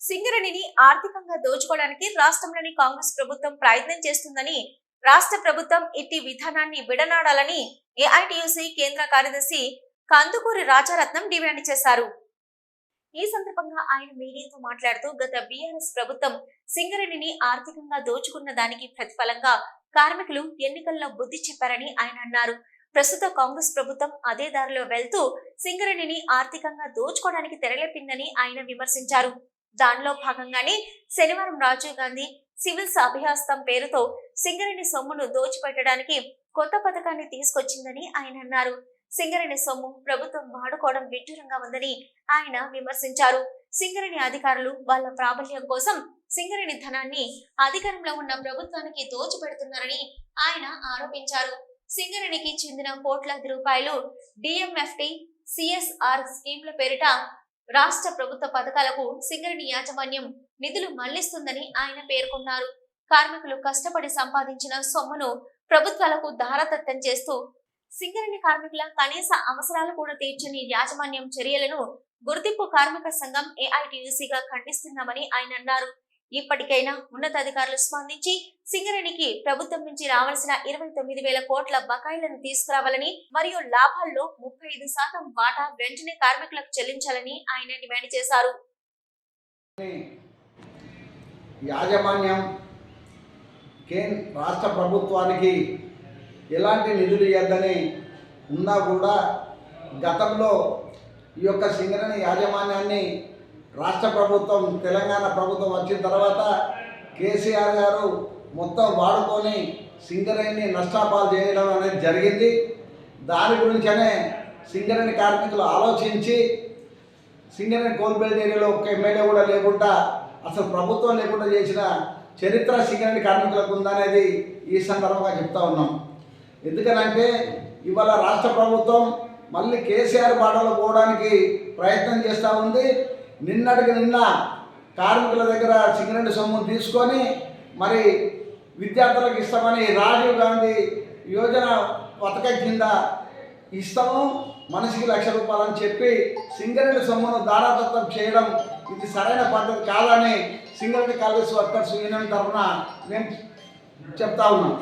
సింగరేణిని ఆర్థికంగా దోచుకోవడానికి రాష్ట్రంలోని కాంగ్రెస్ ప్రభుత్వం ప్రయత్నం చేస్తుందని రాష్ట్ర ప్రభుత్వం ఇట్టి విధానాన్ని విడనాడాలని ఏఐటియుసి కేంద్ర కార్యదర్శి కందుకూరి రాజారత్నం డిమాండ్ చేశారు. ఈ సందర్భంగా ఆయన మీడియాతో మాట్లాడుతూ గత బీఆర్ఎస్ ప్రభుత్వం సింగరేణిని ఆర్థికంగా దోచుకున్న దానికి ప్రతిఫలంగా కార్మికులు ఎన్నికల్లో బుద్ధి చెప్పారని ఆయన అన్నారు. ప్రస్తుత కాంగ్రెస్ ప్రభుత్వం అదే దారిలో వెళ్తూ సింగరేణిని ఆర్థికంగా దోచుకోవడానికి తెరలేపిందని ఆయన విమర్శించారు. దానిలో భాగంగానే శనివారం రాజీవ్ గాంధీ సివిల్స్ అభ్యాస్తం పేరుతో సింగరేణి సొమ్మును దోచిపెట్టడానికి కొత్త పథకాన్ని తీసుకొచ్చిందని ఆయన అన్నారు. సింగరేణి సొమ్ము ప్రభుత్వం వాడుకోవడం విడ్డూరంగా ఉందని ఆయన విమర్శించారు. సింగరేణి అధికారులు వాళ్ళ ప్రాబల్యం కోసం సింగరేణి ధనాన్ని అధికారంలో ఉన్న ప్రభుత్వానికి దోచిపెడుతున్నారని ఆయన ఆరోపించారు. సింగరేణికి చెందిన కోట్లాది రూపాయలు డిఎంఎఫ్టి సిఎస్ఆర్ స్కీమ్ల పేరిట రాష్ట్ర ప్రభుత్వ పథకాలకు సింగరేణి యాజమాన్యం నిధులు మళ్ళిస్తుందని ఆయన పేర్కొన్నారు. కార్మికులు కష్టపడి సంపాదించిన సొమ్మును ప్రభుత్వాలకు ధారతత్వం చేస్తూ సింగరేణి కార్మికుల కనీస అవసరాలు కూడా తీర్చని యాజమాన్యం చర్యలను గుర్తింపు కార్మిక సంఘం ఏఐటియుసిగా ఖండిస్తున్నామని ఆయన అన్నారు. ఇప్పటికైనా ఉన్నతాధికారులు స్పందించి సింగరేణికి ప్రభుత్వం నుంచి రావాల్సిన ఇరవై తొమ్మిది వేల కోట్ల బకాయిలను తీసుకురావాలని మరియు లాభాల్లో ముప్పై ఐదు శాతం వాటా వెంటనే కార్మికులకు చెల్లించాలని ఆయన డిమాండ్ చేశారు. యాజమాన్యం రాష్ట్ర ప్రభుత్వానికి ఎలాంటి నిధులు ఇవ్వద్దని ఉన్నా కూడా గతంలో ఈ యొక్క సింగరేణి యాజమాన్యాన్ని రాష్ట్ర ప్రభుత్వం తెలంగాణ ప్రభుత్వం వచ్చిన తర్వాత కేసీఆర్ గారు మొత్తం వాడుకొని సింగరేణి నష్టాపాలు చేయడం అనేది జరిగింది. దాని గురించనే సింగరేణి కార్మికులు ఆలోచించి సింగరేణి కోల్బెల్ట్ ఏరియాలో ఒక్క ఎమ్మెల్యే కూడా లేకుండా అసలు ప్రభుత్వం లేకుండా చేసిన చరిత్ర సింగరేణి కార్మికులకు ఉందనేది ఈ సందర్భంగా చెప్తా ఉన్నాం. ఎందుకనంటే ఇవాళ రాష్ట్ర ప్రభుత్వం మళ్ళీ కేసీఆర్ బాటలో పోవడానికి ప్రయత్నం చేస్తూ ఉంది. నిన్నటికి నిన్న కార్మికుల దగ్గర సింగరేణి సొమ్మును తీసుకొని మరి విద్యార్థులకు ఇస్తామని రాజీవ్ గాంధీ యోజన పథకం కింద ఇస్తాము మనిషికి లక్ష రూపాయలని చెప్పి సింగరెడ్డి సొమ్మును దారాదత్తం చేయడం ఇది సరైన పద్ధతి కాదని సింగరెడ్డి కాంగ్రెస్ వర్కర్స్ యూనియన్ తరఫున మేము చెప్తా ఉన్నాం.